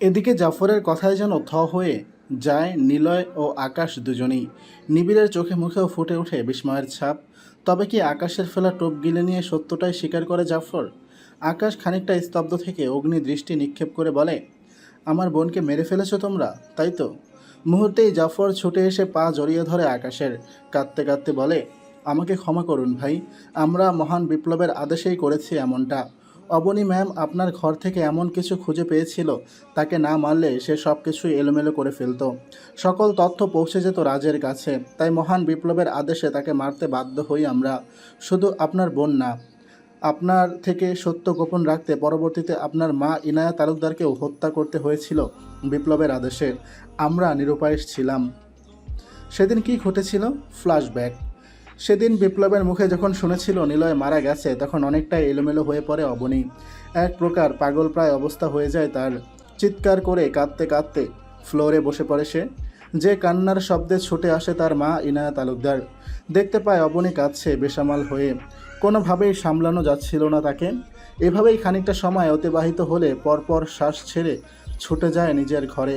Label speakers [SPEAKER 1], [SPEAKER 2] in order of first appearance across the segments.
[SPEAKER 1] এদিকে জাফরের কথায় যেন থ হয়ে যায় নিলয় ও আকাশ দুজনেই। নিবিড়ের চোখে মুখেও ফুটে ওঠে বিস্ময়ের ছাপ। তবে কি আকাশের ফেলা টোপ গিলে নিয়ে সত্যটাই স্বীকার করে জাফর? আকাশ খানিকটা স্তব্ধ থেকে অগ্নি দৃষ্টি নিক্ষেপ করে বলে, আমার বোনকে মেরে ফেলেছ তোমরা, তাই তো? মুহূর্তেই জাফর ছুটে এসে পা জড়িয়ে ধরে আকাশের, কাঁদতে কাঁদতে বলে, আমাকে ক্ষমা করুন ভাই, আমরা মহান বিপ্লবের আদেশেই করেছি এমনটা। অবনী ম্যাম আপনার ঘর থেকে এমন কিছু খুঁজে পেয়েছিল? তাকে না মারলে সে সব কিছুই এলোমেলো করে ফেলতো। সকল তথ্য পৌঁছে যেত রাজের কাছে, তাই মহান বিপ্লবের আদেশে তাকে মারতে বাধ্য হই আমরা। শুধু আপনার বোন না, আপনার থেকে সত্য গোপন রাখতে পরবর্তীতে আপনার মা ইনায়া তালুকদারকেও হত্যা করতে হয়েছিল বিপ্লবের আদেশে। আমরা নিরুপায় ছিলাম। সেদিন কি ঘটেছিল? ফ্ল্যাশব্যাক। সেদিন বিপ্লবের মুখে যখন শুনেছিল নিলয় মারা গেছে, তখন অনেকটাই এলোমেলো হয়ে পড়ে অবনী। এক প্রকার পাগল প্রায় অবস্থা হয়ে যায় তার। চিৎকার করে কাঁদতে কাঁদতে ফ্লোরে বসে পড়ে সে। যে কান্নার শব্দে ছুটে আসে তার মা ইনায়া তালুকদার দেখতে পায় অবনী কাঁদছে, বেসামাল হয়ে। কোনোভাবেই সামলানো যাচ্ছিল না তাকে। এভাবেই খানিকটা সময় অতিবাহিত হলে পরপর শ্বাস ছেড়ে ছুটে যায় নিজের ঘরে।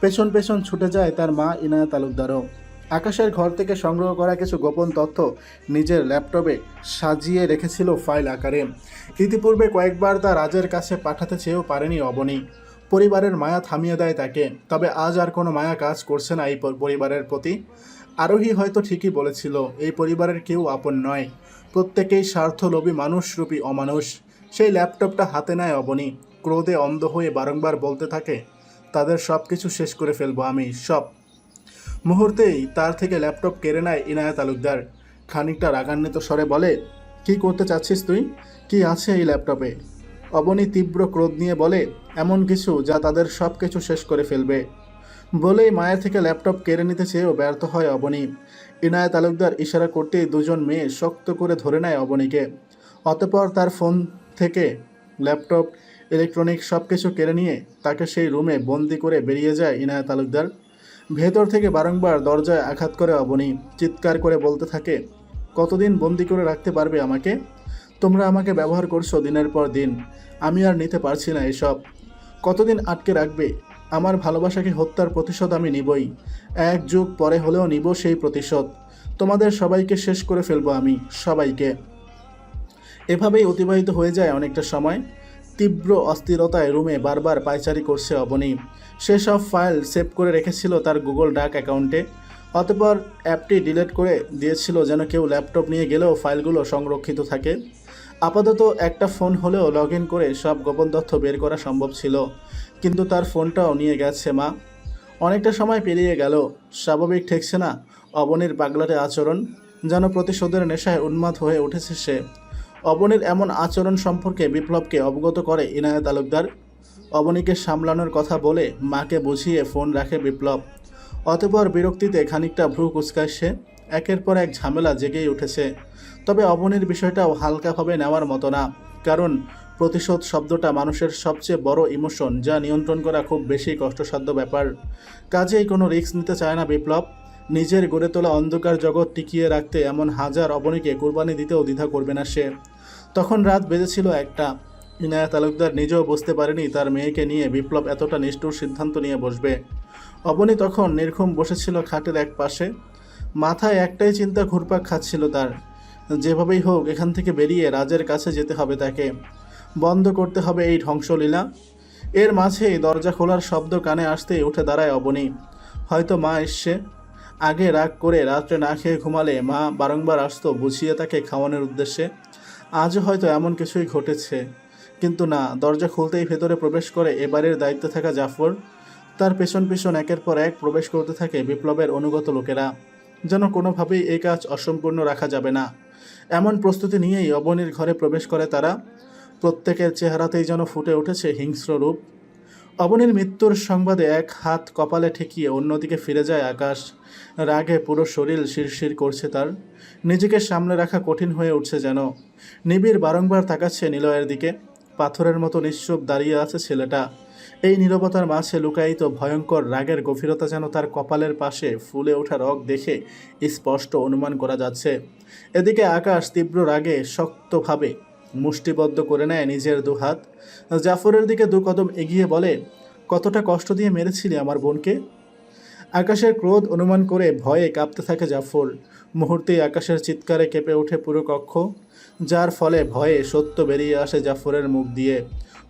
[SPEAKER 1] পেছন পেছন ছুটে যায় তার মা ইনায়া তালুকদারও আকাশের ঘর থেকে সংগ্রহ করা কিছু গোপন তথ্য নিজের ল্যাপটপে সাজিয়ে রেখেছিল ফাইল আকারে। ইতিপূর্বে কয়েকবার তা রাজের কাছে পাঠাতে চেয়েও পারেনি অবনী। পরিবারের মায়া থামিয়ে দেয় তাকে। তবে আজ আর কোনো মায়া কাজ করছে না এই পরিবারের প্রতি। আরোহী হয়তো ঠিকই বলেছিল, এই পরিবারের কেউ আপন নয়। প্রত্যেকেই স্বার্থলোভী মানুষরূপী অমানুষ। সেই ল্যাপটপটা হাতে নেয় অবনী। ক্রোধে অন্ধ হয়ে বারংবার বলতে থাকে, তাদের সব কিছু শেষ করে ফেলব আমি, সব। মুহূর্তেই তার থেকে ল্যাপটপ কেড়ে নেয় ইনায়া তালুকদার। খানিকটা রাগান্বিত স্বরে বলে, কি করতে চাচ্ছিস তুই? কি আছে এই ল্যাপটপে? অবনী তীব্র ক্রোধ নিয়ে বলে, এমন কিছু যা তাদের সব কিছু শেষ করে ফেলবে। বলেই মায়ের থেকে ল্যাপটপ কেড়ে নিতে চেয়েও ব্যর্থ হয় অবনী। ইনায়া তালুকদার ইশারা করতেই দুজন মেয়ে শক্ত করে ধরে নেয় অবনীকে। অতপর তার ফোন থেকে ল্যাপটপ, ইলেকট্রনিক সব কিছু কেড়ে নিয়ে তাকে সেই রুমে বন্দি করে বেরিয়ে যায় ইনায়া তালুকদার। ভেতর থেকে বারংবার দরজায় আঘাত করে অবনী চিৎকার করে বলতে থাকে, কতদিন বন্দি করে রাখতে পারবে আমাকে? তোমরা আমাকে ব্যবহার করছ দিনের পর দিন, আমি আর নিতে পারছি না এসব। কতদিন আটকে রাখবে? আমার ভালোবাসাকে হত্যার প্রতিশোধ আমি নিবই। এক যুগ পরে হলেও নিব সেই প্রতিশোধ। তোমাদের সবাইকে শেষ করে ফেলব আমি, সবাইকে। এভাবেই অতিবাহিত হয়ে যায় অনেকটা সময়। তীব্র অস্থিরতায় রুমে বারবার পায়চারি করছে অবনী। সেসব ফাইল সেভ করে রেখেছিল তার গুগল ডাক অ্যাকাউন্টে। অতপর অ্যাপটি ডিলিট করে দিয়েছিল যেন কেউ ল্যাপটপ নিয়ে গেলেও ফাইলগুলো সংরক্ষিত থাকে। আপাতত একটা ফোন হলেও লগ করে সব গোপন তথ্য বের করা সম্ভব ছিল, কিন্তু তার ফোনটাও নিয়ে গেছে মা। অনেকটা সময় পেরিয়ে গেল, স্বাভাবিক ঠেকছে না অবনীর পাগলাটে আচরণ, যেন প্রতিশোধের নেশায় উন্মাদ হয়ে উঠেছে সে। অবনীর এমন আচরণ সম্পর্কে বিপ্লবকে অবগত করে ইনায়া তালুকদার অবনীকে সামলানোর কথা বলে মাকে বুঝিয়ে ফোন রাখে বিপ্লব। অতপর বিরক্তিতে খানিকটা ভ্রু কুচকায় সে। একের পর এক ঝামেলা জেগেই উঠেছে। তবে অবনীর বিষয়টাও হালকাভাবে নেওয়ার মতো না। কারণ প্রতিশোধ শব্দটা মানুষের সবচেয়ে বড় ইমোশন, যা নিয়ন্ত্রণ করা খুব বেশি কষ্টসাধ্য ব্যাপার। কাজেই কোনো রিস্ক নিতে চায় না বিপ্লব। নিজের গড়ে তোলা অন্ধকার জগৎ টিকিয়ে রাখতে এমন হাজার অবনীকে কোরবানি দিতেও দ্বিধা করবে না সে। তখন রাত বেজেছিল একটা। ইনায়া তালুকদার নিজেও বুঝতে পারেনি তার মেয়েকে নিয়ে বিপ্লব এতটা নিষ্ঠুর সিদ্ধান্ত নিয়ে বসবে। অবনী তখন নির্ঘুম বসেছিল খাটের এক পাশে। মাথায় একটাই চিন্তা ঘুরপাক খাচ্ছিল তার। যেভাবেই হোক, এখান থেকে বেরিয়ে রাজের কাছে যেতে হবে তাকে। বন্ধ করতে হবে এই ধ্বংসলীলা। এর মাঝেই দরজা খোলার শব্দ কানে আসতেই উঠে দাঁড়ায় অবনী। হয়তো মা এসছে। আগে রাগ করে রাত্রে না খেয়ে ঘুমালে মা বারংবার আসতো বুঝিয়ে তাকে খাওয়ানোর উদ্দেশ্যে। আজও হয়তো এমন কিছুই ঘটেছে। কিন্তু না, দরজা খুলতেই ভেতরে প্রবেশ করে এবারের দায়িত্বে থাকা জাফর। তার পেছন পেছন একের পর এক প্রবেশ করতে থাকে বিপ্লবের অনুগত লোকেরা। যেন কোনোভাবেই এই কাজ অসম্পূর্ণ রাখা যাবে না। এমন প্রস্তুতি নিয়েই অবনীর ঘরে প্রবেশ করে তারা। প্রত্যেকের চেহারাতেই যেন ফুটে উঠেছে হিংস্র রূপ। অবনীর মৃত্যুর সংবাদে এক হাত কপালে ঠেকিয়ে অন্যদিকে ফিরে যায় আকাশ। রাগে পুরো শরীর শিরশির করছে তার। নিজেকে সামলে রাখা কঠিন হয়ে উঠছে যেন। নিবিড় বারংবার তাকাচ্ছে নিলয়ের দিকে। পাথরের মতো নিশ্চুপ দাঁড়িয়ে আছে ছেলেটা। এই নীরবতার মাঝে লুকায়িত ভয়ঙ্কর রাগের গভীরতা যেন তার কপালের পাশে ফুলে ওঠা রগ দেখে স্পষ্ট অনুমান করা যাচ্ছে। এদিকে আকাশ তীব্র রাগে শক্তভাবে মুষ্টিবদ্ধ করে নেয় নিজের দুহাত জাফরের দিকে দু কদম এগিয়ে বলে, কতটা কষ্ট দিয়ে মেরেছিলি আমার বোনকে? আকাশের ক্রোধ অনুমান করে ভয়ে কাঁপতে থাকে জাফর। মুহূর্তেই আকাশের চিৎকারে কেঁপে ওঠে পুরো কক্ষ, যার ফলে ভয়ে সত্য বেরিয়ে আসে জাফরের মুখ দিয়ে।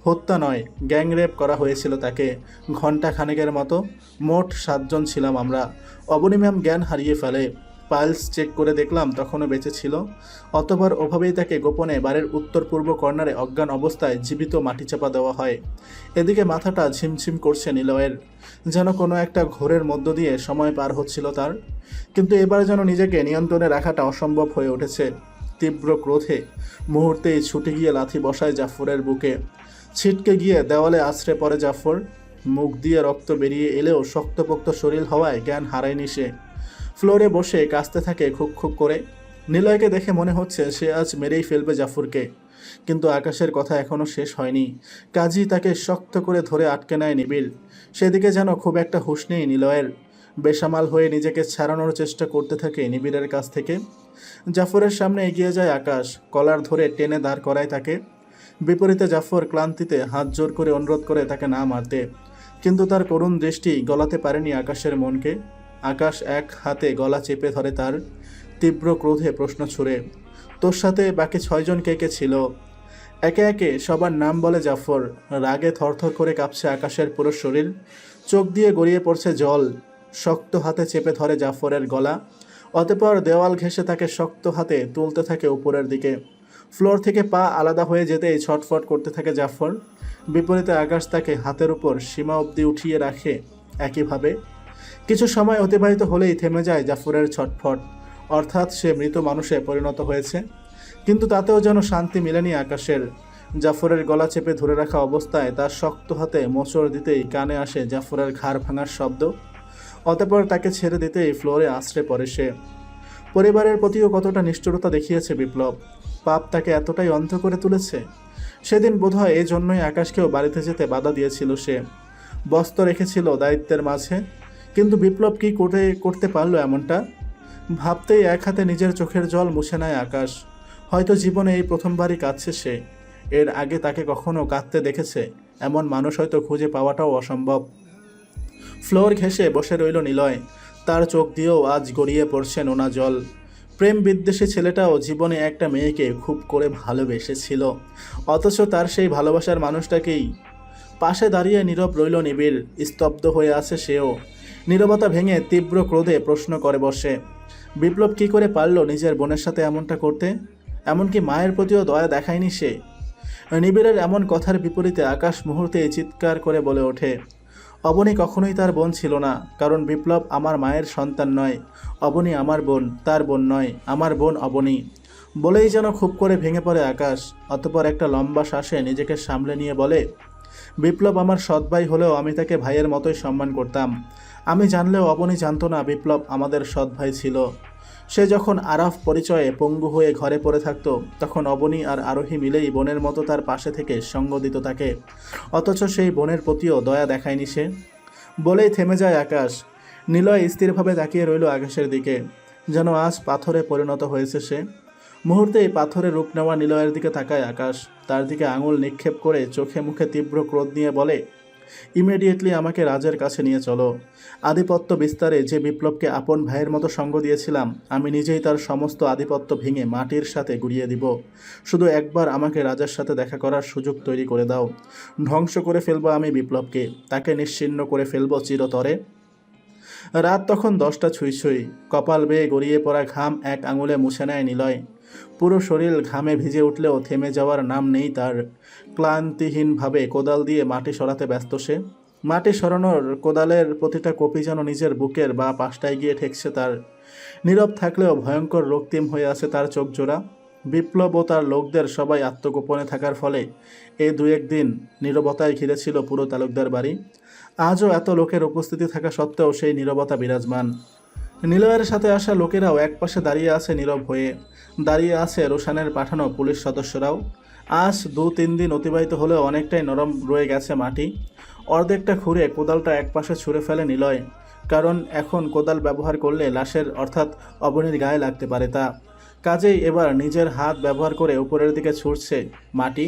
[SPEAKER 1] হত্যা নয়, গ্যাংরেপ করা হয়েছিল তাকে। ঘণ্টা খানেকের মতো মোট সাতজন ছিলাম আমরা। অবনী জ্ঞান হারিয়ে ফেলে। পাইলস চেক করে দেখলাম, তখনও বেঁচে ছিল। অতবার ওভাবেই তাকে গোপনে বাড়ির উত্তর পূর্ব কর্নারে অজ্ঞান অবস্থায় জীবিত মাটি চাপা দেওয়া হয়। এদিকে মাথাটা ঝিমঝিম করছে নিলয়ের। যেন কোনো একটা ঘোরের মধ্য দিয়ে সময় পার হচ্ছিল তার। কিন্তু এবার যেন নিজেকে নিয়ন্ত্রণে রাখাটা অসম্ভব হয়ে উঠেছে। তীব্র ক্রোধে মুহূর্তেই ছুটে গিয়ে লাথি বসায় জাফরের বুকে। ছিটকে গিয়ে দেওয়ালে আছড়ে পড়ে জাফর। মুখ দিয়ে রক্ত বেরিয়ে এলেও শক্তপোক্ত শরীর হওয়ায় জ্ঞান হারায়নি সে। ফ্লোরে বসে কাঁচতে থাকে খুক খুক করে। নিলয়কে দেখে মনে হচ্ছে সে আজ মেরেই ফেলবে জাফরকে। কিন্তু আকাশের কথা এখনও শেষ হয়নি। কাজী তাকে শক্ত করে ধরে আটকে নেয় নিবিড়। সেদিকে যেন খুব একটা হুশ নেই নিলয়ের। বেসামাল হয়ে নিজেকে ছাড়ানোর চেষ্টা করতে থাকে নিবিড়ের কাছ থেকে। জাফরের সামনে এগিয়ে যায় আকাশ। কলার ধরে টেনে দাঁড় করায় তাকে। বিপরীতে জাফর ক্লান্তিতে হাত জোর করে অনুরোধ করে তাকে না মারতে। কিন্তু তার করুণ দৃষ্টি গলাতে পারেনি আকাশের মনকে। আকাশ এক হাতে গলা চেপে ধরে তার তীব্র ক্রোধে প্রশ্ন ছুড়ে, তোর সাথে বাকি ছয়জন কে কে ছিল? একে একে সবার নাম বলে জাফর, রাগে থরথর করে কাঁপছে আকাশের পুরো শরীর, চোখ দিয়ে গড়িয়ে পড়ছে জল, শক্ত হাতে চেপে ধরে জাফরের গলা, অতঃপর দেওয়াল ঘেঁষে তাকে শক্ত হাতে তুলতে থাকে উপরের দিকে। ফ্লোর থেকে পা আলাদা হয়ে যেতেই ছটফট করতে থাকে জাফর, বিপরীতে আকাশ তাকে হাতের উপর সীমা অবধি উঠিয়ে রাখে একইভাবে। কিছু সময় অতিবাহিত হলেই থেমে যায় জাফরের ছটফট। অর্থাৎ সে মৃত মানুষে পরিণত হয়েছে। কিন্তু তাতেও যেন শান্তি মেলেনি আকাশের। জাফরের গলা চেপে ধরে রাখা অবস্থায় তার শক্ত হাতে মোচড় দিতেই কানে আসে জাফরের ঘাড় ভাঙার শব্দ। অতপর তাকে ছেড়ে দিতেই ফ্লোরে আশ্রে পড়ে সে। পরিবারের প্রতিও কতটা নিষ্ঠুরতা দেখিয়েছে বিপ্লব। পাপ তাকে এতটাই অন্ধ করে তুলেছে। সেদিন বোধহয় এই জন্যই আকাশকেও বাড়িতে যেতে বাধা দিয়েছিল সে। বস্ত্র রেখেছিল দায়িত্বের মাঝে। কিন্তু বিপ্লব কি করে করতে পারল এমনটা? ভাবতেই এক হাতে নিজের চোখের জল মুছে নেয় আকাশ। হয়তো জীবনে এই প্রথমবারই কাঁদছে সে। এর আগে তাকে কখনো কাঁদতে দেখেছে, এমন মানুষ হয়তো খুঁজে পাওয়াটাও অসম্ভব। ফ্লোর ঘেঁষে বসে রইল নিলয়। তার চোখ দিয়েও আজ গড়িয়ে পড়ছে নোনা জল। প্রেম বিদ্বেষী ছেলেটাও জীবনে একটা মেয়েকে খুব করে ভালোবেসেছিল। অথচ তার সেই ভালোবাসার মানুষটাকেই। পাশে দাঁড়িয়ে নীরব রইল নিবিড়, স্তব্ধ হয়ে আছে সেও। নীরবতা ভেঙে তীব্র ক্রোধে প্রশ্ন করে বসে। বিপ্লব কি করে পারল নিজের বোনের সাথে এমনটা করতে? এমনকি মায়ের প্রতিও দয়া দেখায়নি সে। নিবিড়ের এমন কথার বিপরীতে আকাশ মুহূর্তে চিৎকার করে বলে ওঠে, অবনী কখনোই তার বোন ছিল না, কারণ বিপ্লব আমার মায়ের সন্তান নয়। অবনী আমার বোন, তার বোন নয়, আমার বোন অবনী। বলেই যেন খুব করে ভেঙে পড়ে আকাশ, অতপর একটা লম্বা শ্বাসে নিজেকে সামলে নিয়ে বলে বিপ্লব আমার সৎ ভাই হলেও আমি তাকে ভাইয়ের মতোই সম্মান করতাম। আমি জানলেও অবনী জানতো না বিপ্লব আমাদের সৎ ভাই ছিল। সে যখন আরাফ পরিচয়ে পঙ্গু হয়ে ঘরে পড়ে থাকতো, তখন অবনী আর আরোহী মিলেই বোনের মতো তার পাশে থেকে সঙ্গ দিত তাকে। অথচ সেই বোনের প্রতিও দয়া দেখায়নি সে। বলেই থেমে যায় আকাশ। নিলয় স্থিরভাবে তাকিয়ে রইল আকাশের দিকে। যেন আজ পাথরে পরিণত হয়েছে সে। মুহূর্তেই পাথরে রূপ নেওয়া নিলয়ের দিকে তাকায় আকাশ। তার দিকে আঙুল নিক্ষেপ করে চোখে মুখে তীব্র ক্রোধ নিয়ে বলে ইমিডিয়েটলি আমাকে রাজের কাছে নিয়ে চলো। আধিপত্য বিস্তারে যে বিপ্লবকে আপন ভাইয়ের মতো সঙ্গ দিয়েছিলাম, আমি নিজেই তার সমস্ত আধিপত্য ভেঙে মাটির সাথে গুড়িয়ে দিব। শুধু একবার আমাকে রাজার সাথে দেখা করার সুযোগ তৈরি করে দাও। ধ্বংস করে ফেলব আমি বিপ্লবকে। তাকে নিশ্চিন্ন করে ফেলব চিরতরে। রাত তখন দশটা ছুঁই ছুঁই। কপাল বেয়ে গড়িয়ে পড়া ঘাম এক আঙুলে মুছে নেয় নিলয়। পুরো শরীর ঘামে ভিজে উঠলেও থেমে যাওয়ার নাম নেই তার। ক্লান্তিহীনভাবে কোদাল দিয়ে মাটি সরাতে ব্যস্ত সে। মাটি সরানোর কোদালের প্রতিটা কপি যেন নিজের বুকের বা পাশটায় গিয়ে ঠেকছে তার। নীরব থাকলেও ভয়ঙ্কর রক্তিম হয়ে আছে তার চোখ জোড়া বিপ্লব ও তার লোকদের সবাই আত্মগোপনে থাকার ফলে এই দু একদিন নীরবতায় ঘিরেছিল পুরো তালুকদার বাড়ি। আজও এত লোকের উপস্থিতি থাকা সত্ত্বেও সেই নীরবতা বিরাজমান। নিলয়ের সাথে আসা লোকেরাও একপাশে দাঁড়িয়ে আছে নীরব হয়ে। দাঁড়িয়ে আছে রোশানের পাঠানো পুলিশ সদস্যরাও। আজ দু তিন দিন অতিবাহিত হলেও অনেকটাই নরম রয়ে গেছে মাটি। অর্ধেকটা খুঁড়ে কোদালটা একপাশে ছুঁড়ে ফেলে নিলয়, কারণ এখন কোদাল ব্যবহার করলে লাশের অর্থাৎ অবনীর গায়ে লাগতে পারে তা। কাজেই এবার নিজের হাত ব্যবহার করে উপরের দিকে ছুটছে মাটি।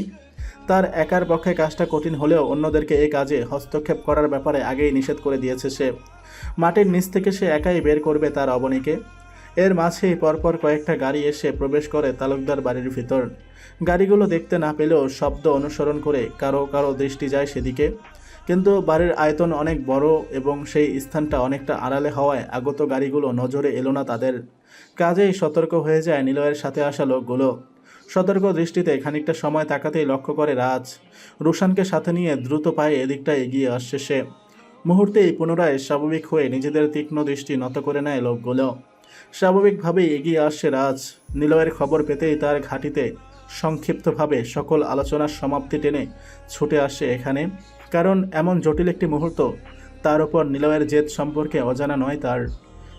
[SPEAKER 1] তার একার পক্ষে কাজটা কঠিন হলেও অন্যদেরকে এই কাজে হস্তক্ষেপ করার ব্যাপারে আগেই নিষেধ করে দিয়েছে সে। মাটির নিচ থেকে সে একাই বের করবে তার অবনীকে। এর মাঝেই পরপর কয়েকটা গাড়ি এসে প্রবেশ করে তালুকদার বাড়ির ভিতর। গাড়িগুলো দেখতে না পেলেও শব্দ অনুসরণ করে কারও কারও দৃষ্টি যায় সেদিকে। কিন্তু বাড়ির আয়তন অনেক বড় এবং সেই স্থানটা অনেকটা আড়ালে হওয়ায় আগত গাড়িগুলো নজরে এলো না তাদের। কাজেই সতর্ক হয়ে যায় নিলয়ের সাথে আসা লোকগুলো। সতর্ক দৃষ্টিতে খানিকটা সময় তাকাতেই লক্ষ্য করে রাজ। রুশানকে সাথে নিয়ে দ্রুত পায়ে এদিকটা এগিয়ে আসছে সে। মুহূর্তেই পুনরায় স্বাভাবিক হয়ে নিজেদের তীক্ষ্ণ দৃষ্টি নত করে নেয় লোকগুলো। স্বাভাবিকভাবেই এগিয়ে আসছে রাজ। নিলয়ের খবর পেতেই তার ঘাটিতে সংক্ষিপ্তভাবে সকল আলোচনার সমাপ্তি টেনে ছুটে আসে এখানে। কারণ এমন জটিল একটি মুহূর্ত, তার উপর নিলয়ের জেদ সম্পর্কে অজানা নয় তার।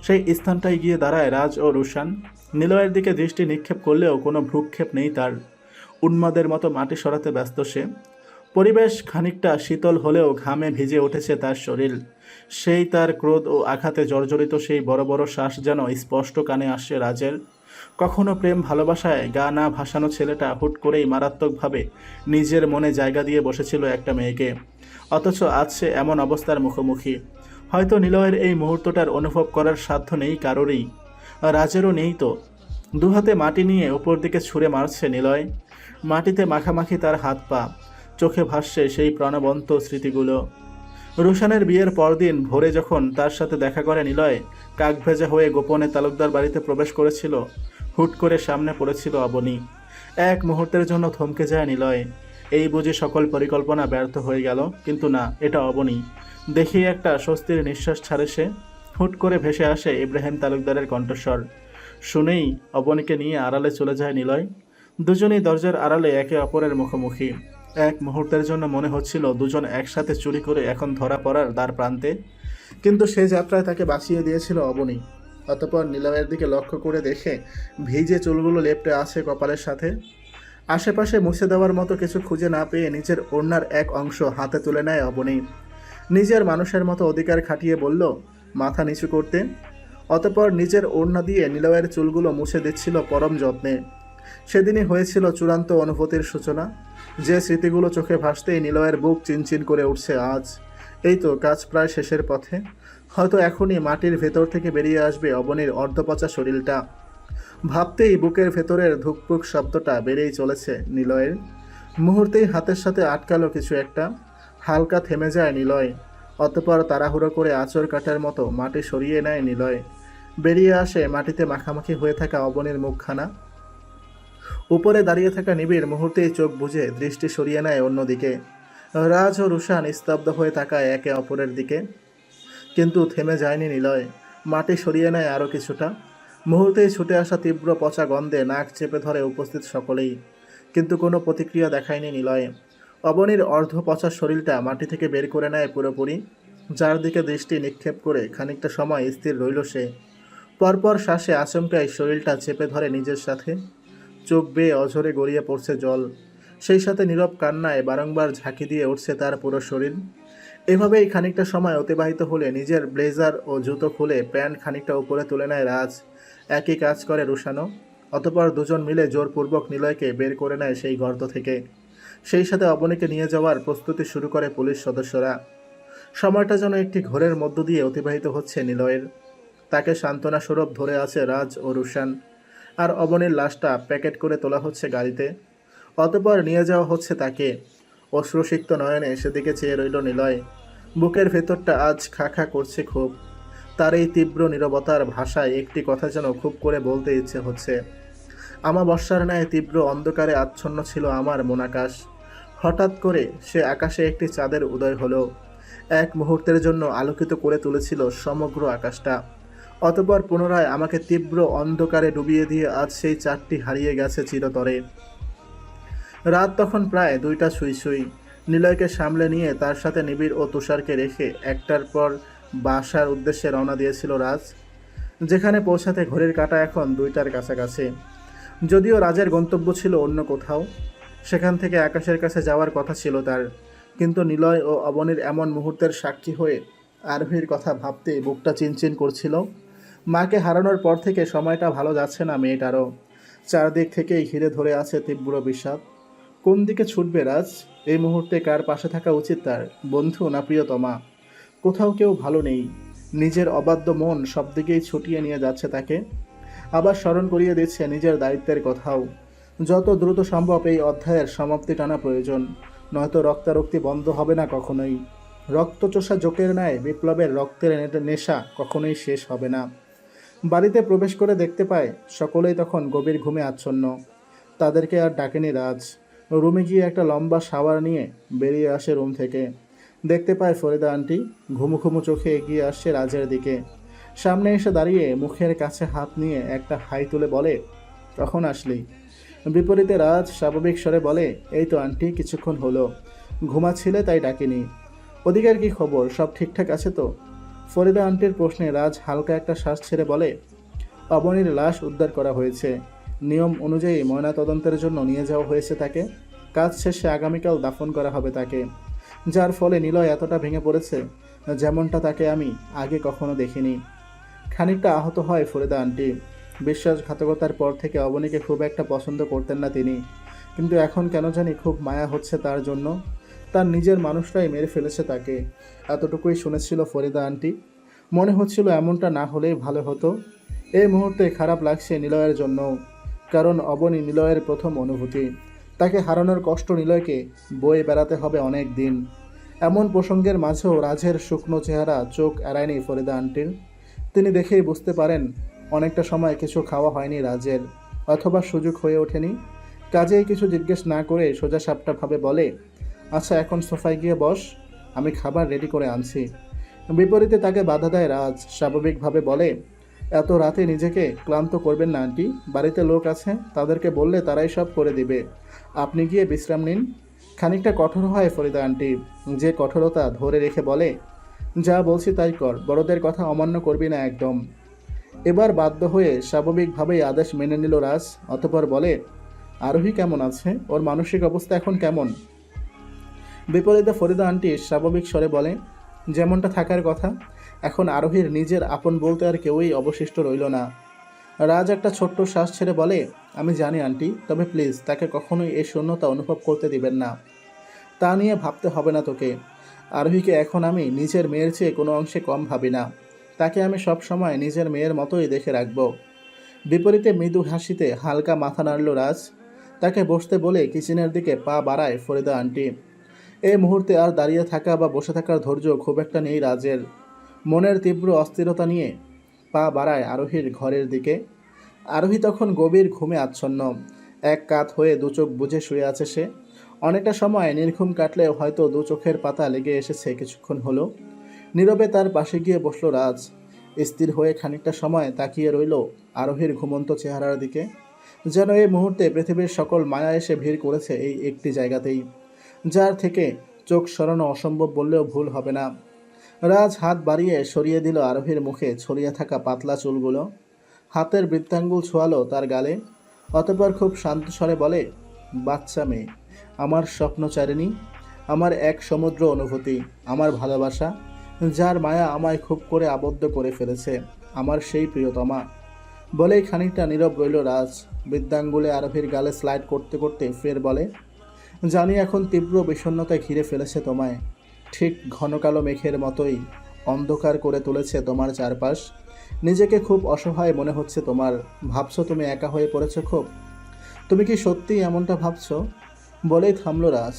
[SPEAKER 1] সেই স্থানটায় গিয়ে দাঁড়ায় রাজ ও রুশান। নিলয়ের দিকে দৃষ্টি নিক্ষেপ করলেও কোনো ভ্রুক্ষেপ নেই তার। উন্মাদের মতো মাটি সরাতে ব্যস্ত সে। পরিবেশ খানিকটা শীতল হলেও ঘামে ভিজে উঠেছে তার শরীর। সেই তার ক্রোধ ও আঘাতে জর্জরিত সেই বড় বড় শ্বাস যেন স্পষ্ট কানে আসছে রাজের। কখনো প্রেম ভালোবাসায় গা না ভাসানো ছেলেটা হুট করেই মারাত্মকভাবে নিজের মনে জায়গা দিয়ে বসেছিল একটা মেয়েকে। অথচ আজ সে এমন অবস্থার মুখোমুখি। হয়তো নিলয়ের এই মুহূর্তটার অনুভব করার সাধ্য নেই কারোরই। রাজেরও নেই তো। দুহাতে মাটি নিয়ে উপর দিকে ছুঁড়ে মারছে নিলয়। মাটিতে মাখামাখি তার হাত পা। চোখে ভাসছে সেই প্রাণবন্ত স্মৃতিগুলো। রুশানের বিয়ের পরদিন ভোরে যখন তার সাথে দেখা করে নিলয়, কাক ভেজা হয়ে গোপনে তালুকদার বাড়িতে প্রবেশ করেছিল। হুট করে সামনে পড়েছিল অবনী। এক মুহূর্তের জন্য থমকে যায় নিলয়। এই বুঝি সকল পরিকল্পনা ব্যর্থ হয়ে গেল, কিন্তু না, এটা অবনী। দেখি একটা স্বস্তির নিঃশ্বাস ছাড়ে সে। হুট করে ভেসে আসে ইব্রাহিম তালুকদারের কণ্ঠস্বর। শুনেই অবনীকে নিয়ে আড়ালে চলে যায় নিলয়। দুজনেই দরজার আড়ালে একে অপরের মুখোমুখি। এক মুহূর্তের জন্য মনে হচ্ছিল দুজন একসাথে চুরি করে এখন ধরা পড়ার দ্বার প্রান্তে। কিন্তু সে যাত্রায় তাকে বাঁচিয়ে দিয়েছিল অবনী। অতপর নিলয়ের দিকে লক্ষ্য করে দেখে ভিজে চুলগুলো লেপটে আছে কপালের সাথে। আশেপাশে মুছে দেওয়ার মতো কিছু খুঁজে না পেয়ে নিজের ওড়নার এক অংশ হাতে তুলে নেয় অবনী। নিজের মানুষের মতো অধিকার খাটিয়ে বলল, মাথা নিচু করতে। অতপর নিজের ওড়না দিয়ে নিলয়ের চুলগুলো মুছে দিচ্ছিল পরম যত্নে। সেদিনই হয়েছিল চূড়ান্ত অনুভূতির সূচনা। যে স্মৃতিগুলো চোখে ভাসতেই নিলয়ের বুক চিনচিন করে উঠছে আজ। এই তো কাজ প্রায় শেষের পথে। হয়তো এখনই মাটির ভেতর থেকে বেরিয়ে আসবে অবনীর অর্ধপচা শরীরটা। ভাবতেই বুকের ভেতরের ধুকপুক শব্দটা বেড়েই চলেছে নিলয়ের। মুহূর্তেই হাতের সাথে আটকালো কিছু একটা। হালকা থেমে যায় নিলয়। অতপর তাড়াহুড়ো করে আঁচড় কাটার মতো মাটি সরিয়ে নেয় নিলয়। বেরিয়ে আসে মাটিতে মাখামাখি হয়ে থাকা অবনীর মুখখানা। উপরে দাঁড়িয়ে থাকা নিবিড় মুহূর্তেই চোখ বুঝে দৃষ্টি সরিয়ে নেয় অন্যদিকে। রাজ ও রুশান স্তব্ধ হয়ে তাকায় একে অপরের দিকে। কিন্তু থেমে যায়নি নিলয়। মাটি সরিয়ে নেয় আরও কিছুটা। মুহূর্তেই ছুটে আসা তীব্র পচা গন্ধে নাক চেপে ধরে উপস্থিত সকলেই। কিন্তু কোনো প্রতিক্রিয়া দেখায়নি নিলয়। অবনীর অর্ধ পচা শরীরটা মাটি থেকে বের করে নেয় পুরোপুরি, যার দিকে দৃষ্টি নিক্ষেপ করে খানিকটা সময় স্থির রইল সে। পরপর শ্বাসে আচমকায় শরীরটা চেপে ধরে নিজের সাথে। চোখ বেয়ে অঝরে গড়িয়ে পড়ছে জল। সেই সাথে নীরব কান্নায় বারংবার ঝাঁকি দিয়ে উঠছে তার পুরো শরীর। এভাবেই খানিকটা সময় অতিবাহিত হলে নিজের ব্লেজার ও জুতো খুলে প্যান্ট খানিকটা উপরে তুলে নেয় রাজ। একই কাজ করে রুশানো অতপর দুজন মিলে জোরপূর্বক নিলয়কে বের করে নেয় সেই গর্ত থেকে। সেই সাথে অবনীকে নিয়ে যাওয়ার প্রস্তুতি শুরু করে পুলিশ সদস্যরা। সময়টা যেন একটি ঘোরের মধ্য দিয়ে অতিবাহিত হচ্ছে নিলয়ের। তাকে সান্ত্বনা স্বরূপ ধরে আছে রাজ ও রুশান। আর অবনীর লাশটা প্যাকেট করে তোলা হচ্ছে গাড়িতে। অতপর নিয়ে যাওয়া হচ্ছে তাকে। অশ্রুসিক্ত নয়নে সেদিকে চেয়ে রইল নিলয়। বুকের ভেতরটা আজ খা খা করছে খুব। তার এই তীব্র নীরবতার ভাষায় একটি কথা যেন খুব করে বলতে ইচ্ছে হচ্ছে। আমাবস্যার ন্যায় তীব্র অন্ধকারে আচ্ছন্ন ছিল আমার মোনাকাশ। হঠাৎ করে সে আকাশে একটি চাঁদের উদয় হলো। এক মুহূর্তের জন্য আলোকিত করে তুলেছিল সমগ্র আকাশটা। অতপর পুনরায় আমাকে তীব্র অন্ধকারে ডুবিয়ে দিয়ে আজ সেই চারটি হারিয়ে গেছে চিরতরে। রাত তখন প্রায় দুইটা ছুঁই ছুঁই নিলয়কে সামলে নিয়ে তার সাথে নিবিড় ও তুষারকে রেখে একটার পর বাসার উদ্দেশ্যে রওনা দিয়েছিল রাজ, যেখানে পৌঁছাতে ঘড়ির কাটা এখন দুইটার কাছাকাছি। যদিও রাজের গন্তব্য ছিল অন্য কোথাও, সেখান থেকে আকাশের কাছে যাওয়ার কথা ছিল তার, কিন্তু নিলয় ও অবনীর এমন মুহূর্তের সাক্ষী হয়ে আরভির কথা ভাবতে বুকটা চিনচিন করছিল। মাকে হারানোর পর থেকে সময়টা ভালো যাচ্ছে না মেয়েটারও। চারদিক থেকেই ঘিরে ধরে আছে তীব্র বিষাদ। কোন দিকে ছুটবে রাজ? এই মুহূর্তে কার পাশে থাকা উচিত তার? বন্ধু না প্রিয়তমা? কোথাও কেউ ভালো নেই। নিজের অবাধ্য মন সব দিকেই ছুটিয়ে নিয়ে যাচ্ছে তাকে। আবার স্মরণ করিয়ে দিচ্ছে নিজের দায়িত্বের কথাও। যত দ্রুত সম্ভব এই অধ্যায়ের সমাপ্তি টানা প্রয়োজন। নয়তো রক্তারক্তি বন্ধ হবে না কখনোই। রক্তচোষা জোকের ন্যায় বিপ্লবের রক্তের নেশা কখনোই শেষ হবে না। বাড়িতে প্রবেশ করে দেখতে পায়, সকলেই তখন গভীর ঘুমে আচ্ছন্ন। তাদেরকে আর ডাকেনি রাজ। রুমে গিয়ে একটা লম্বা শাওয়ার নিয়ে বেরিয়ে আসে রুম থেকে। দেখতে পায় ফরিদা আন্টি ঘুমু ঘুমু চোখে এগিয়ে আসছে রাজের দিকে। সামনে এসে দাঁড়িয়ে মুখের কাছে হাত নিয়ে একটা হাই তুলে বলে, কখন আসলি? বিপরীতে রাজ স্বাভাবিক স্বরে বলে, এই তো আন্টি, কিছুক্ষণ হলো। ঘুমাচ্ছিলে তাই ডাকিনি। ওদিকের কি খবর? সব ঠিকঠাক আছে তো? ফরিদা আন্টির প্রশ্নে রাজ হালকা একটা শ্বাস ছেড়ে বলে, অবনীর লাশ উদ্ধার করা হয়েছে। নিয়ম অনুযায়ী ময়নাতদন্তের জন্য নিয়ে যাওয়া হয়েছে তাকে। কাজ শেষে আগামীকাল দাফন করা হবে তাকে। যার ফলে নিলয় এতটা ভেঙে পড়েছে, যেমনটা তাকে আমি আগে কখনো দেখিনি। খানিকটা আহত হয় ফরিদা আন্টি। বিশ্বাসঘাতকতার পর থেকে অবনীকে খুব একটা পছন্দ করতেন না তিনি। কিন্তু এখন কেন জানি খুব মায়া হচ্ছে তার জন্য। তার নিজের মানুষটাই মেরে ফেলেছে তাকে। এতটুকুই শুনেছিল ফরিদা আন্টি। মনে হচ্ছিল এমনটা না হলেই ভালো হতো। এই মুহূর্তে খারাপ লাগছে নিলয়ের জন্য, কারণ অবনী নিলয়ের প্রথম অনুভূতি। তাকে হারানোর কষ্ট নিলয়কে বয়ে বেড়াতে হবে অনেক দিন। এমন প্রসঙ্গের মাঝেও রাজের শুকনো চেহারা চোখ এড়ায়নি ফরিদা আন্টির। তিনি দেখেই বুঝতে পারেন, অনেকটা সময় কিছু খাওয়া হয়নি রাজের, অথবা সুযোগ হয়ে ওঠেনি। কাজেই কিছু জিজ্ঞেস না করে সোজা সাপটা ভাবে বলে আচ্ছা এখন সোফায় গিয়ে বস, আমি খাবার রেডি করে আনছি। বিপরীতে তাকে বাধা দেয় রাজ, স্বাভাবিকভাবে বলে, এত রাতে নিজেকে ক্লান্ত করবেন না, আন্টি। বাড়িতে লোক আছে, তাদেরকে বললে তারাই সব করে দিবে। আপনি গিয়ে বিশ্রাম নিন। খানিকটা কঠোর হয় ফরিদা আন্টি। যে কঠোরতা ধরে রেখে বলে, যা বলছি তাই কর, বড়দের কথা অমান্য করবি না একদম। এবার বাধ্য হয়ে স্বাভাবিকভাবেই আদেশ মেনে নিল রাজ, অতপর বলে, আরোহী কেমন আছে? ওর মানসিক অবস্থা এখন কেমন? বিপরীতে ফরিদা আন্টি স্বাভাবিক স্বরে বলে যেমনটা থাকার কথা, এখন আরোহীর নিজের আপন বলতে আর কেউই অবশিষ্ট রইল না। রাজ একটা ছোট্ট শ্বাস ছেড়ে বলে, আমি জানি আন্টি, তবে প্লিজ তাকে কখনোই এই শূন্যতা অনুভব করতে দিবেন না। তা নিয়ে ভাবতে হবে না তোকে। আরোহীকে এখন আমি নিজের মেয়ের চেয়ে কোনো অংশে কম ভাবি না। তাকে আমি সব সময় নিজের মেয়ের মতোই দেখে রাখব। বিপরীতে মৃদু হাসিতে হালকা মাথা নাড়ল রাজ। তাকে বসতে বলে কিচেনের দিকে পা বাড়ায় ফরিদা আন্টি। এই মুহূর্তে আর দাঁড়িয়ে থাকা বা বসে থাকার ধৈর্য খুব একটা নেই রাজের। মনের তীব্র অস্থিরতা নিয়ে পা বাড়ায় আরোহীর ঘরের দিকে। আরোহী তখন গভীর ঘুমে আচ্ছন্ন। এক কাত হয়ে দু চোখ বুঝে শুয়ে আছে সে। অনেকটা সময় নির্ঘুম কাটলেও হয়তো দু চোখের পাতা লেগে এসেছে কিছুক্ষণ হলো। নীরবে তার পাশে গিয়ে বসল রাজ। স্থির হয়ে খানিকটা সময় তাকিয়ে রইল আরোহীর ঘুমন্ত চেহারার দিকে। যেন এই মুহূর্তে পৃথিবীর সকল মায়া এসে ভিড় করেছে এই একটি জায়গাতেই। যার থেকে চোখ সরানো অসম্ভব বললেও ভুল হবে না। রাজ হাত বাড়িয়ে সরিয়ে দিল আরোহীর মুখে ছড়িয়ে থাকা পাতলা চুলগুলো। হাতের বৃত্তাঙ্গুল ছোঁয়ালো তার গালে। অতপর খুব শান্ত স্বরে বলে, বাচ্চা মেয়ে, আমার স্বপ্ন স্বপ্নচারিণী আমার এক সমুদ্র অনুভূতি, আমার ভালোবাসা, যার মায়া আমায় খুব করে আবদ্ধ করে ফেলেছে, আমার সেই প্রিয়তমা। বলেই খানিকটা নীরব রইল রাজ। বৃদ্ধাঙ্গুলে আরোহীর গালে স্লাইড করতে করতে ফের বলে জানি এখন তীব্র বিষণ্ণতায় ঘিরে ফেলেছে তোমায়। ঠিক ঘন কালো মেঘের মতোই অন্ধকার করে তুলেছে তোমার চারপাশ। নিজেকে খুব অসহায় মনে হচ্ছে তোমার। ভাবছ তুমি একা হয়ে পড়েছো খুব? তুমি কি সত্যিই এমনটা ভাবছ? বলেই থামলো রাজ।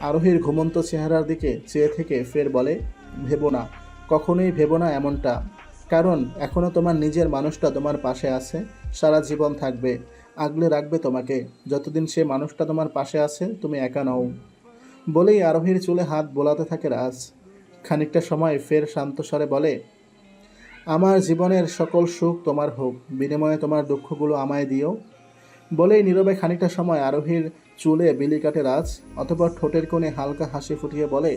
[SPEAKER 1] আরোহীর ঘুমন্ত চেহারার দিকে চেয়ে থেকে ফের বলে, ভেবো না, কখনোই ভেবো না এমনটা। কারণ এখনও তোমার নিজের মানুষটা তোমার পাশে আছে, সারা জীবন থাকবে। আগলে রাখবে তোমাকে। যতদিন সে মানুষটা তোমার পাশে আছে, তুমি একা নও। বলেই আরোহীর চুলে হাত বোলাতে থাকে রাজ। খানিকটা সময় ফের শান্ত স্বরে বলে, আমার জীবনের সকল সুখ তোমার হোক, বিনিময়ে তোমার দুঃখগুলো আমায় দিও। বলেই নীরবে খানিকটা সময় আরোহীর চুলে বিলি কাটে রাজ অতপর ঠোঁটের কোণে হালকা হাসি ফুটিয়ে বলে,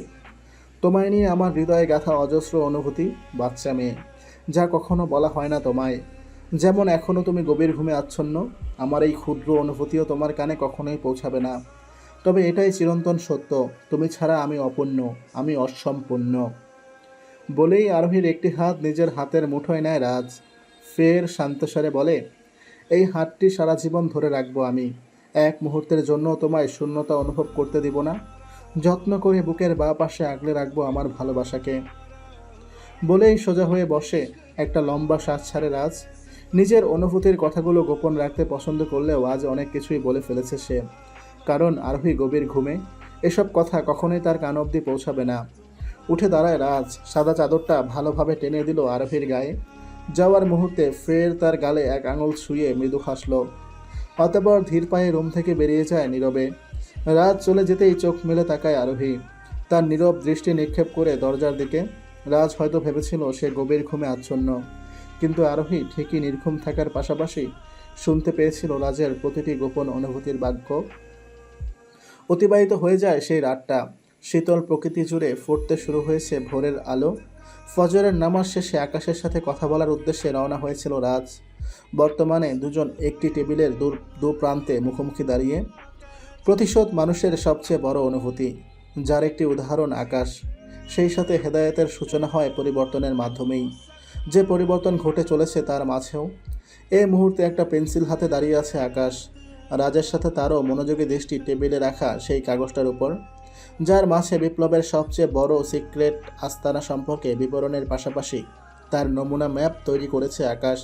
[SPEAKER 1] তোমায় নিয়ে আমার হৃদয়ে গাথা অজস্র অনুভূতি, বাচ্চা মেয়ে, যা কখনো বলা হয় না তোমায়। যেমন এখনও তুমি গভীর ঘুমে আচ্ছন্ন, আমার এই ক্ষুদ্র অনুভূতিও তোমার কানে কখনোই পৌঁছাবে না। তবে এটাই চিরন্তন সত্য, তুমি ছাড়া আমি অপূর্ণ, আমি অসম্পূর্ণ। বলেই আরোহীর একটি হাত নিজের হাতের মুঠোয় নেয় রাজ। ফের শান্তস্বরে বলে, এই হাতটি সারা জীবন ধরে রাখব আমি। এক মুহূর্তের জন্য তোমায় শূন্যতা অনুভব করতে দিব না। যত্ন করে বুকের বা পাশে আগলে রাখব আমার ভালোবাসাকে। বলেই সোজা হয়ে বসে একটা লম্বা শ্বাস ছাড়ে রাজ। নিজের অনুভূতির কথাগুলো গোপন রাখতে পছন্দ করলেও আজ অনেক কিছুই বলে ফেলেছে সে। কারণ আরোহী গভীর ঘুমে, এসব কথা কখনোই তার কান অবধি পৌঁছাবে না। উঠে দাঁড়ায় রাজ, সাদা চাদরটা ভালোভাবে টেনে দিল আরোহীর গায়ে। যাওয়ার মুহূর্তে ফের তার গালে এক আঙুল ছুঁয়ে মৃদু হাসল। অতঃপর ধীর পায়ে রুম থেকে বেরিয়ে যায় নীরবে। রাজ চলে যেতেই চোখ মেলে তাকায় আরোহী। তার নীরব দৃষ্টি নিক্ষেপ করে দরজার দিকে। রাজ হয়তো ভেবেছিল সে গভীর ঘুমে আচ্ছন্ন। কিন্তু আরোহী ঠিকই নির্ঘুম থাকার পাশাপাশি শুনতে পেয়েছিল রাজের প্রতিটি গোপন অনুভূতির বাক্য। অতিবাহিত হয়ে যায় সেই রাতটা। শীতল প্রকৃতি জুড়ে ফুটতে শুরু হয়েছে ভোরের আলো। ফজরের নামাজ শেষে আকাশের সাথে কথা বলার উদ্দেশ্যে রওনা হয়েছিল রাজ। বর্তমানে দুজন একটি টেবিলের দূর দু প্রান্তে মুখোমুখি দাঁড়িয়ে। প্রতিশোধ মানুষের সবচেয়ে বড় অনুভূতি, যার একটি উদাহরণ আকাশ। সেই সাথে হেদায়েতের সূচনা হয় পরিবর্তনের মাধ্যমেই। যে পরিবর্তন ঘটে চলেছে তার মাঝেও। এই মুহূর্তে একটা পেন্সিল হাতে দাঁড়িয়ে আছে আকাশ। রাজের সাথে তারও মনোযোগী দৃষ্টি টেবিলে রাখা সেই কাগজটার উপর, যার মাঝে বিপ্লবের সবচেয়ে বড় সিক্রেট আস্তানা সম্পর্কে বিবরণের পাশাপাশি তার নমুনা ম্যাপ তৈরি করেছে আকাশ।